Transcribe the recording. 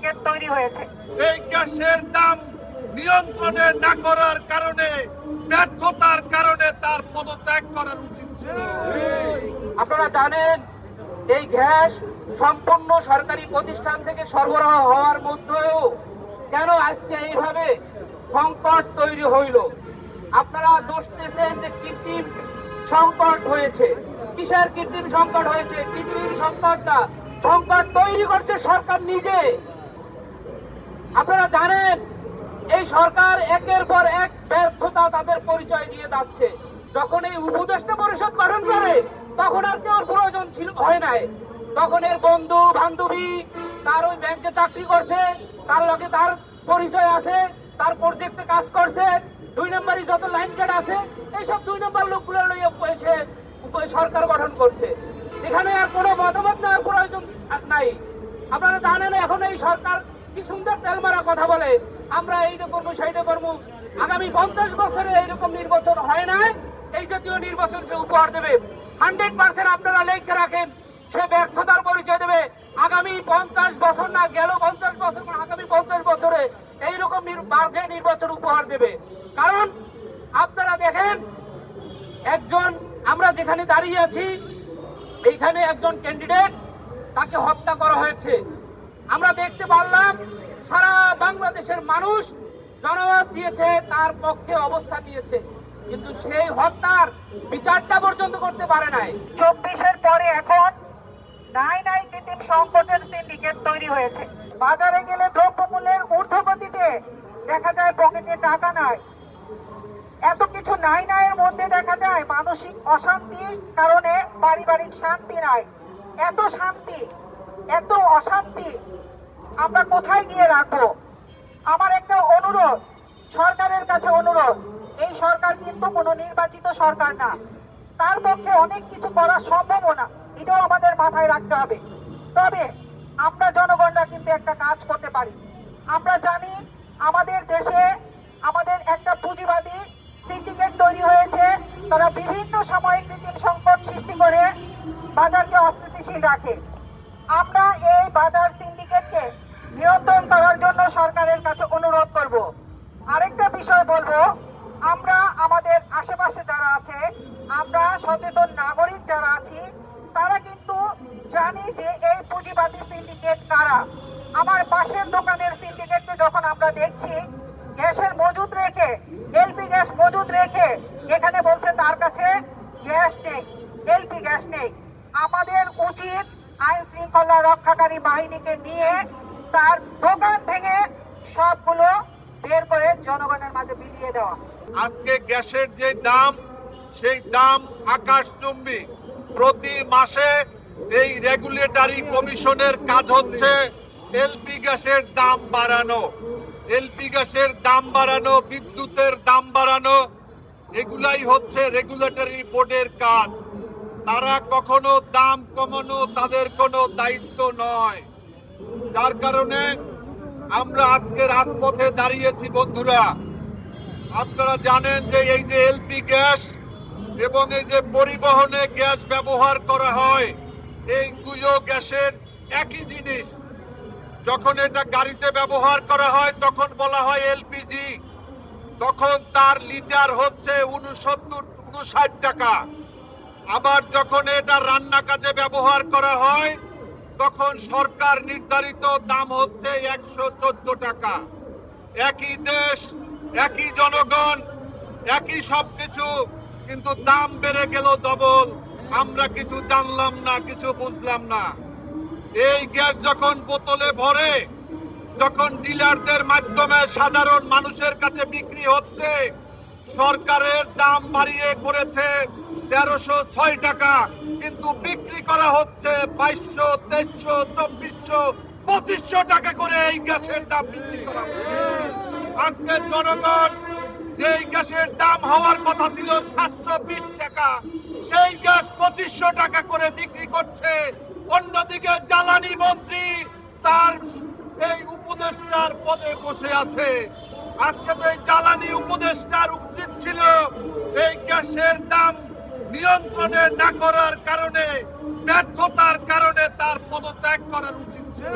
Syndicate তৈরি হয়েছে। এই গ্যাসের দাম নিয়ন্ত্রণে না করার কারণে ব্যর্থতার কারণে তার পদত্যাগ করার উচিত ছিল। আপনারা জানেন এই গ্যাস সম্পূর্ণ সরকারি প্রতিষ্ঠান থেকে সরবরাহ হওয়ার মধ্যেও কেন আজকে এইভাবে সংকট তৈরি হইল? আপনারা দোষতেছেন যে কৃত্রিম সংকট হয়েছে। কিসের কৃত্রিম সংকট হয়েছে? কৃত্রিম সংকটটা সংকট তৈরি করছে সরকার নিজে। আপনারা জানেন, এই সরকার একের পর এক ব্যর্থতা তাদের পরিচয় দিয়ে যাচ্ছে। যখন এই উপদেষ্টা পরিষদ গঠন করে, তখন আর কেউ প্রয়োজন ছিল, হয় নাই। তখন এর বন্ধু, বান্ধবী, তার ওই ব্যাংকে চাকরি করছে, তার লগে তার পরিচয় আছে, তার প্রজেক্টে কাজ করছে, দুই নম্বরই যত লাইন কার্ড আছে, এইসব দুই নম্বর লোকগুলো লইয়া সরকার গঠন করছে। এখানে আর কোনো মতামত নেওয়ার প্রয়োজন নাই। আপনারা জানেন, এখন এই সরকার সুন্দর তেলমারা কথা বলে, আমরা এইটা করব, সেইটা করব। আগামী পঞ্চাশ বছরে এইরকম নির্বাচন হয় না এই জাতীয় নির্বাচন সে উপহার দেবে। হান্ড্রেড পার্সেন্ট আপনারা লেখে রাখেন, সে ব্যর্থতার পরিচয় দেবে। আগামী পঞ্চাশ বছর না, গেল পঞ্চাশ বছর না আগামী পঞ্চাশ বছরে এইরকম বাজে নির্বাচন উপহার দেবে। কারণ, আপনারা দেখেন, একজন, আমরা যেখানে দাঁড়িয়ে আছি, এইখানে একজন ক্যান্ডিডেট তাকে হত্যা করা হয়েছে। আমরা দেখতে পারলাম সারা বাংলাদেশের মানুষ জনমত দিয়েছে, তার পক্ষে অবস্থান নিয়েছে। কিন্তু সেই হত্যার বিচারটা পর্যন্ত করতে পারে নাই। চব্বিশের পরে এখন নাই নাই কৃত্রিম সংকটের সিন্ডিকেট তৈরি হয়েছে। বাজারে গেলে দ্রব্যমূল্যের ঊর্ধ্বগতিতে দেখা যায় পকেটে টাকা নাই। এত কিছু নাই নাইয়ের মধ্যে দেখা যায় মানসিক অশান্তির কারণে পারিবারিক শান্তি নাই। এত শান্তি এত অশান্তি। আমরা কোথায় গিয়ে রাখব? আমার একটা অনুরোধ, সরকারের কাছে অনুরোধ। এই সরকার কিন্তু কোনো নির্বাচিত সরকার না। তার পক্ষে অনেক কিছু করা সম্ভবও না। এটাও আমাদের মাথায় রাখতে হবে। তবে আমরা জনগণরা কিন্তু একটা কাজ করতে পারি। আমরা জানি আমাদের দেশে আমাদের একটা পুঁজিবাদী সিন্ডিকেট তৈরি হয়েছে। তারা বিভিন্ন সময়ে কৃত্রিম সংকট সৃষ্টি করে বাজারকে অস্থিতিশীল রাখে। আমরা এই বাজার সিন্ডিকেটকে নিয়ন্ত্রণ করার জন্য সরকারের কাছে অনুরোধ করব। আরেকটা বিষয় বলব, আমরা আমাদের আশেপাশে যারা আছে, আমরা সচেতন নাগরিক যারা আছি, তারা কিন্তু জানি যে এই পুঁজিবাদী সিন্ডিকেট কারা। আমার পাশের দোকানের সিন্ডিকেটকে যখন আমরা দেখছি, গ্যাসের মজুদ রেখে, এলপি গ্যাস মজুদ রেখে, এখানে বলছে তার কাছে গ্যাস নেই, এলপি গ্যাস নেই। আমাদের উচিত আইন শৃঙ্খলা রক্ষাকারী বাহিনীকে নিয়ে তার দোকান ভেঙে সবগুলো বের করে জনগণের মাঝে বিলিয়ে দেওয়া। আজকে গ্যাসের যে দাম, সেই দাম আকাশচুম্বী প্রতি মাসে এই রেগুলেটরি কমিশনের কাজ হচ্ছে এলপি গ্যাসের দাম বাড়ানো। এলপি গ্যাসের দাম বাড়ানো, বিদ্যুতের দাম বাড়ানো, এগুলাই হচ্ছে রেগুলেটরি বোর্ডের কাজ। তারা কখনো দাম কমানো তাদের কোনো দায়িত্ব নয়। যার কারণে আমরা আজকে রাজপথে দাঁড়িয়েছি, বন্ধুরা। আপনারা জানেন যে এই যে এলপি গ্যাস এবং এই যে পরিবহনে গ্যাস ব্যবহার করা হয়, এই দুইও গ্যাসের একই জিনিস। যখন এটা গাড়িতে ব্যবহার করা হয়, তখন বলা হয় এলপিজি তখন তার লিটার হচ্ছে উনসত্তর উনষাট টাকা। আবার যখন এটা রান্না কাজে ব্যবহার করা হয়, তখন সরকার নির্ধারিত দাম হচ্ছে একশো চোদ্দ টাকা। একই দেশ, একই জনগণ, একই সবকিছু, কিন্তু দাম বেড়ে গেল ডবল। আমরা কিছু জানলাম না, কিছু বুঝলাম না। এই গ্যাস যখন বোতলে ভরে, যখন ডিলারদের মাধ্যমে সাধারণ মানুষের কাছে বিক্রি হচ্ছে, সরকারের দাম বাড়িয়ে করেছে তেরোশো ছয় টাকা, কিন্তু বিক্রি করা হচ্ছে বাইশশো, তেইশশো, চব্বিশশো, পঁচিশশো টাকা করে এই গ্যাসের দাম বিক্রি করা আজকে জনগণ যেই গ্যাসের দাম হওয়ার কথা ছিল সাতশো বিশ টাকা, সেই গ্যাস পঁচিশশো টাকা করে বিক্রি করছে অন্যদিকে জ্বালানি মন্ত্রী তার এই উপদেষ্টার পদে বসে আছে। আজকে তো এই জ্বালানি উপদেষ্টার উচিত ছিল এই গ্যাসের নিয়ন্ত্রণে না করার কারণে ব্যর্থতার কারণে তার পদত্যাগ করার উচিত। ছিল